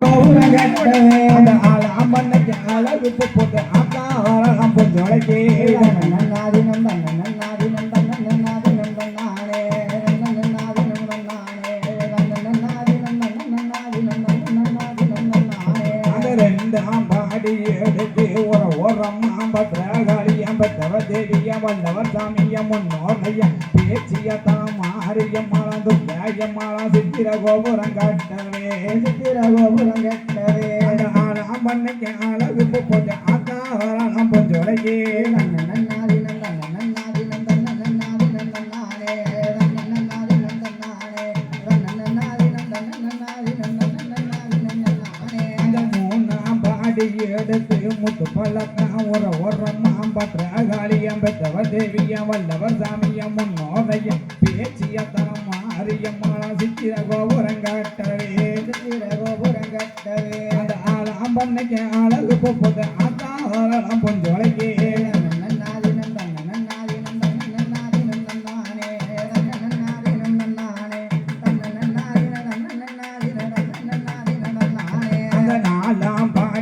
அந்த ஆள அம்மன்னைக்கு அழகு போட்டு ஆக்காரம் பொஞ்சொலைக்கு அந்த ரெண்டு ஆம்பாடி எடுத்து ஒரு ஓரம் ஆம்பத்திரகாளி அம்பத்தவ தேவிய வல்லவர் சாமிய முன்னோரைய பேச்சிய தாமாரியம்மாளம் துர்காயம்மாளம் சித்திர கோபுரம் கட்டவே. அந்த ஆள அம்மன்னைக்கு அழகு போட்டு ஆக்காரம் பொஞ்சொலைக்கு அந்த மூணாம் பாடி எடுத்து முத்து பழக்கம் ஒரு ஓரம் பத்திரகாளியம் பெற்றவ தேவியம் வல்லவர் சாமியம் முன்னோரையம் பேச்சிய தரம் மாரியம்மாளம் சித்திர கோபுரங்கட்டவே சித்திர கோபுரங்கட்டவே அந்த ஆளாம் பண்ணைக்கு அழகு அதான் ஆத்தாரம்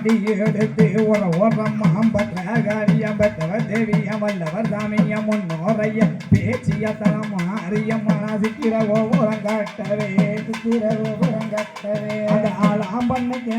நாலாம் ஒரு ஓரம் பத்திரகாளியம் பெற்றவ தேவியம் வல்லவர் சாமியம் முன்னோரையம் பேச்சிய தரம் மாரியம்மாளம் சித்திர கோபுரம் கட்டவே அந்த ஆளாம் பண்ணைக்கு